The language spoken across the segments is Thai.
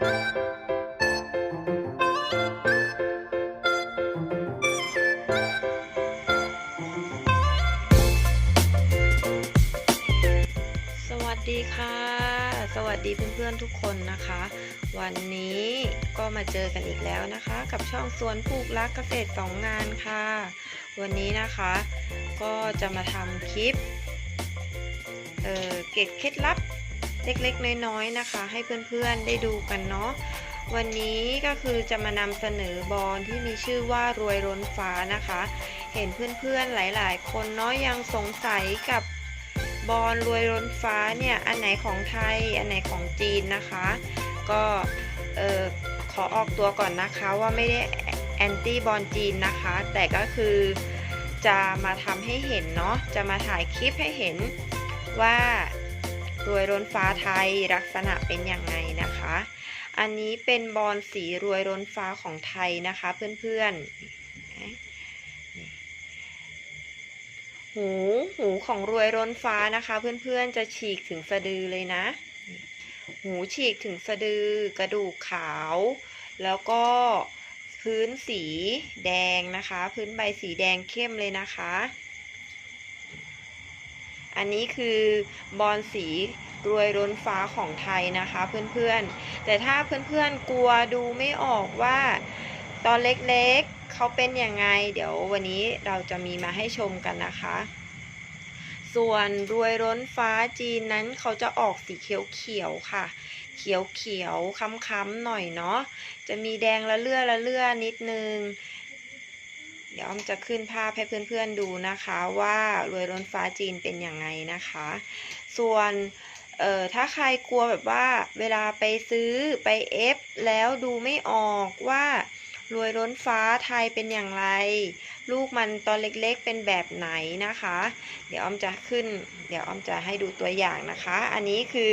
สวัสดีค่ะ สวัสดีเพื่อนๆทุกคนนะคะ วันนี้ก็มาเจอกันอีกแล้วนะคะ กับช่องสวนปลูกรักเกษตรสองงานค่ะ วันนี้นะคะก็จะมาทำคลิปเเก็บเคล็ดลับ เล็กๆ น้อยๆนะคะ ให้เพื่อนๆได้ดูกันเนาะวันนี้ก็คือจะมานำเสนอบอลที่มีชื่อว่ารวยร้นฟ้านะคะ เห็นเพื่อนๆหลายๆ คนเนาะยังสงสัยกับบอลรวยล้นฟ้าเนี่ยอันไหนของไทยอันไหนของจีนนะคะ ก็เออขอออกตัวก่อนนะคะว่าไม่ได้แอนตี้บอลจีนนะคะ แต่ก็คือจะมาทำให้เห็นเนาะจะมาถ่ายคลิปให้เห็นว่า รวยล้นฟ้าไทยลักษณะเป็นอยังไงนะคะ อันนี้เป็นบอลสีรวยล้นฟ้าของไทยนะคะเพื่อนๆ หูหูของรวยร้นฟ้านะคะเพื่อนๆจะฉีกถึงสะดือเลยนะ หูฉีกถึงสะดือกระดูกขาว แล้วก็พื้นสีแดงนะคะ พื้นใบสีแดงเข้มเลยนะคะ อันนี้คือบอลสีรวยร้นฟ้าของไทยนะคะเพื่อนๆ แต่ถ้าเพื่อนๆกลัวดูไม่ออกว่าตอนเล็กๆเขาเป็นยังไง เดี๋ยววันนี้เราจะมีมาให้ชมกันนะคะ ส่วนรวยร้นฟ้าจีนนั้นเขาจะออกสีเขียวๆค่ะ เขียวๆค้ำๆหน่อยเนาะจะมีแดงละเลื่อละเลื่อนิดนึง เดี๋ยวอ้อมจะขึ้นภาพให้เพื่อนๆดูนะคะว่ารวยร้นฟ้าจีนเป็นยังไงนะคะ ส่วนเอ่อถ้าใครกลัวแบบว่าเวลาไปซื้อไปเอฟแล้วดูไม่ออกว่ารวยร้นฟ้าไทยเป็นอย่างไร ลูกมันตอนเล็กๆเป็นแบบไหนนะคะ เดี๋ยวอ้อมจะขึ้น เดี๋ยวอ้อมจะให้ดูตัวอย่างนะคะ อันนี้คือ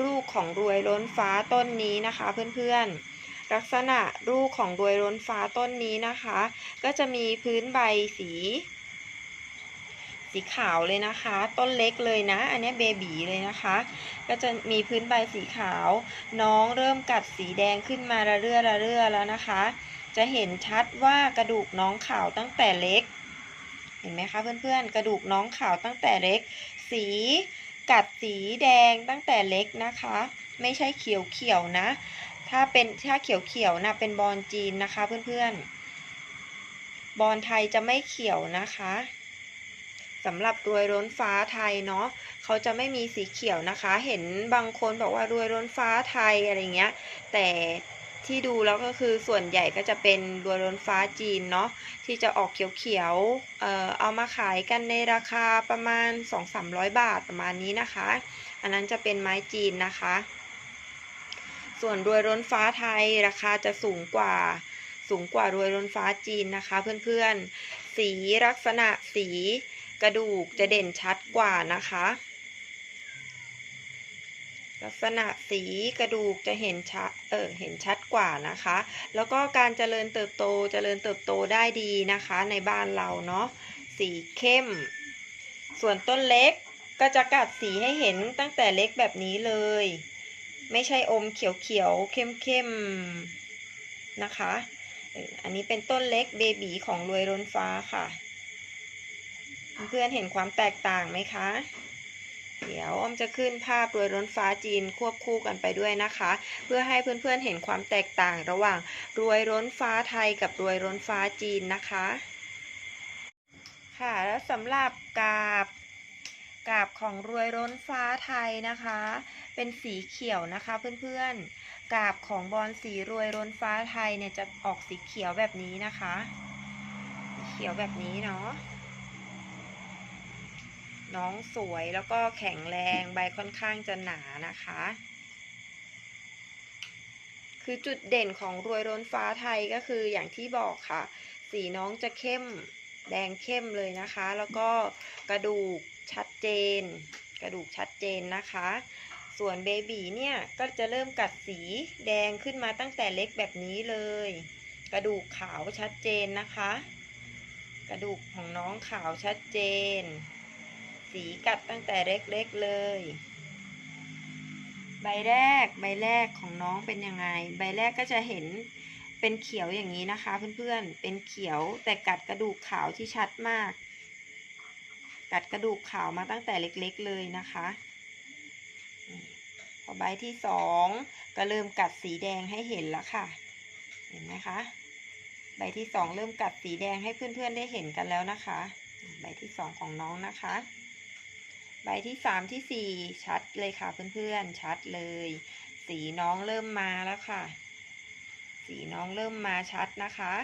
ลูกของรวยล้นฟ้าต้นนี้นะคะเพื่อนๆ ลักษณะลูกของรวยล้นฟ้าต้นนี้นะคะ ก็จะมีพื้นใบสี สีขาวเลยนะคะ ต้นเล็กเลยนะ อันนี้เบบีเลยนะคะ ก็จะมีพื้นใบสีขาว น้องเริ่มกัดสีแดงขึ้นมาระเรื่อระเรื่อแล้วนะคะ จะเห็นชัดว่ากระดูกน้องขาวตั้งแต่เล็ก เห็นไหมคะเพื่อนๆ กระดูกน้องขาวตั้งแต่เล็ก สีกัดสีแดงตั้งแต่เล็กนะคะ ไม่ใช่เขียวๆนะ ถ้าเป็นถ้าเขียวๆนะเป็นบอลจีนนะคะเพื่อนๆ บอลไทยจะไม่เขียวนะคะสำหรับรวยร้นฟ้าไทยเนาะเขาจะไม่มีสีเขียวนะคะ เห็นบางคนบอกว่ารวยร้นฟ้าไทยอะไรเงี้ย แต่ที่ดูแล้วก็คือส่วนใหญ่ก็จะเป็นรวยร้นฟ้าจีนเนาะที่จะออกเขียวๆเอ่อเอามาขายกันในราคาประมาณ 2-300 บาทประมาณนี้นะคะ อันนั้นจะเป็นไม้จีนนะคะ ส่วนรวยร้นฟ้าไทยราคาจะสูงกว่าสูงกว่ารวยร้นฟ้าจีนนะคะ เพื่อนๆ สีลักษณะสีกระดูกจะเด่นชัดกว่านะคะ ลักษณะสีกระดูกจะเห็นชัดเออเห็นชัดกว่านะคะ แล้วก็การเจริญเติบโตเจริญเติบโตได้ดีนะคะ ในบ้านเราเนาะสีเข้ม ส่วนต้นเล็กก็จะกัดสีให้เห็นตั้งแต่เล็กแบบนี้เลย ไม่ใช่อมเขียวๆเข้มๆนะคะ อันนี้เป็นต้นเล็กเบบีของรวยร้นฟ้าค่ะ เพื่อนๆเห็นความแตกต่างไหมคะ เดี๋ยวอ้อมจะขึ้นภาพรวยร้นฟ้าจีนควบคู่กันไปด้วยนะคะ เพื่อให้เพื่อนๆเห็นความแตกต่างระหว่างรวยร้นฟ้าไทยกับรวยร้นฟ้าจีนนะคะค่ะแล้วสำหรับกาบ กาบของรวยร้นฟ้าไทยนะคะ เป็นสีเขียวนะคะเพื่อนๆ กาบของบอลสีรวยร้นฟ้าไทยเนี่ยจะออกสีเขียวแบบนี้นะคะสีเขียวแบบนี้เนาะน้องสวยแล้วก็แข็งแรงใบค่อนข้างจะหนานะคะ คือจุดเด่นของรวยร้นฟ้าไทยก็คืออย่างที่บอกค่ะ สีน้องจะเข้มแดงเข้มเลยนะคะ แล้วก็กระดูก ชัดเจน กระดูกชัดเจนนะคะ ส่วนเบบีเนี่ยก็จะเริ่มกัดสีแดงขึ้นมาตั้งแต่เล็กแบบนี้เลย กระดูกขาวชัดเจนนะคะ กระดูกของน้องขาวชัดเจน สีกัดตั้งแต่เล็กๆเลยใบแรกใบแรกของน้องเป็นยังไง ใบแรกก็จะเห็นเป็นเขียวอย่างนี้นะคะ เพื่อนๆ เป็นเขียวแต่กัดกระดูกขาวที่ชัดมาก กัดกระดูกขาวมาตั้งแต่เล็กๆเลยนะคะพอใบที่สองก็เริ่มกัดสีแดงให้เห็นแล้วค่ะ เห็นไหมคะใบที่สองเริ่มกัดสีแดงให้เพื่อนๆได้เห็นกันแล้วนะคะ ใบที่สองของน้องนะคะ ใบที่สามที่สี่ชัดเลยค่ะเพื่อนๆชัดเลย สีน้องเริ่มมาแล้วค่ะ สีน้องเริ่มมาชัดนะคะ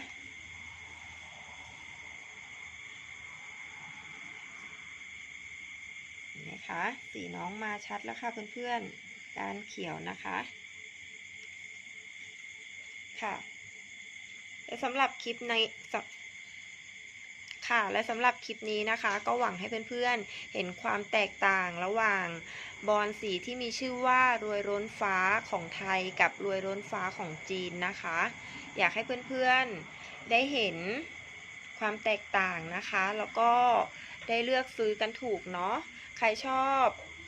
เห็ นไหมคะ สีน้องมาชัดแล้วค่ะเพื่อนๆการเขียวนะคะ ค่ะและสำหรับคลิปในค่ะ และสำหรับคลิปนี้นะคะ ก็หวังให้เพื่อนๆ เห็นความแตกต่างระหว่างบอลสีที่มีชื่อว่ารวยร้นฟ้าของไทยกับรวยร้นฟ้าของจีนนะคะ อยากให้เพื่อนๆได้เห็นความแตกต่างนะคะ แล้วก็ได้เลือกซื้อกันถูกเนาะ ใครชอบ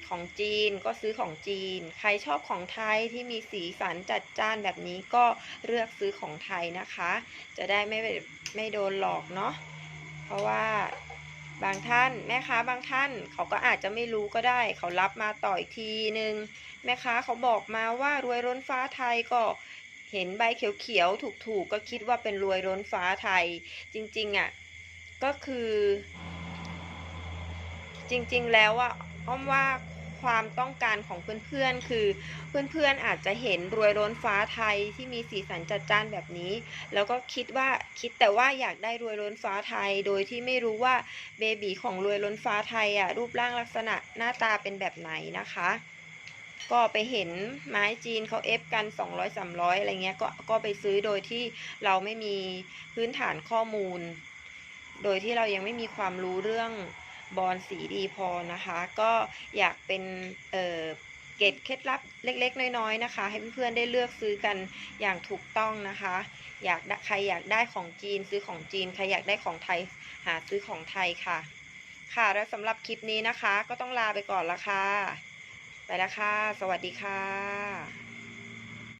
ของจีนก็ซื้อของจีน ใครชอบของไทยที่มีสีสันจัดจ้านแบบนี้ก็เลือกซื้อของไทยนะคะ จะได้ไม่ไม่โดนหลอกเนาะ เพราะว่าบางท่านแม่ค้าบางท่านเขาก็อาจจะไม่รู้ก็ได้ เขารับมาต่ออีกทีนึง แม่ค้าเขาบอกมาว่ารวยร้นฟ้าไทยก็เห็นใบเขียวๆถูกๆ ก็คิดว่าเป็นรวยร้นฟ้าไทย จริงๆอะก็คือ จริงๆแล้วอะอ้อมว่าความต้องการของเพื่อนๆ คือเพื่อนๆอาจจะเห็นรวยร้นฟ้าไทยที่มีสีสันจัดจ้านแบบนี้ แล้วก็คิดว่าคิดแต่ว่าอยากได้รวยร้นฟ้าไทย โดยที่ไม่รู้ว่าเบบีของรวยร้นฟ้าไทยอะรูปร่างลักษณะหน้าตาเป็นแบบไหนนะคะ ก็ไปเห็นไม้จีนเขาเอฟกัน 200 300 อะไรเงี้ยก็ก็ไปซื้อโดยที่เราไม่มีพื้นฐานข้อมูล โดยที่เรายังไม่มีความรู้เรื่อง บอลสีดีพอนะคะ ก็อยากเป็นเอ่อเกร็ดเคล็ดลับเล็กๆ น้อยๆนะคะ ให้เพื่อนๆได้เลือกซื้อกันอย่างถูกต้องนะคะ อยากใครอยากได้ของจีนซื้อของจีนใครอยากได้ของไทยหาซื้อของไทยค่ะ ค่ะและสำหรับคลิปนี้นะคะ ก็ต้องลาไปก่อนละค่ะ ไปล้วค่ะ สวัสดีค่ะ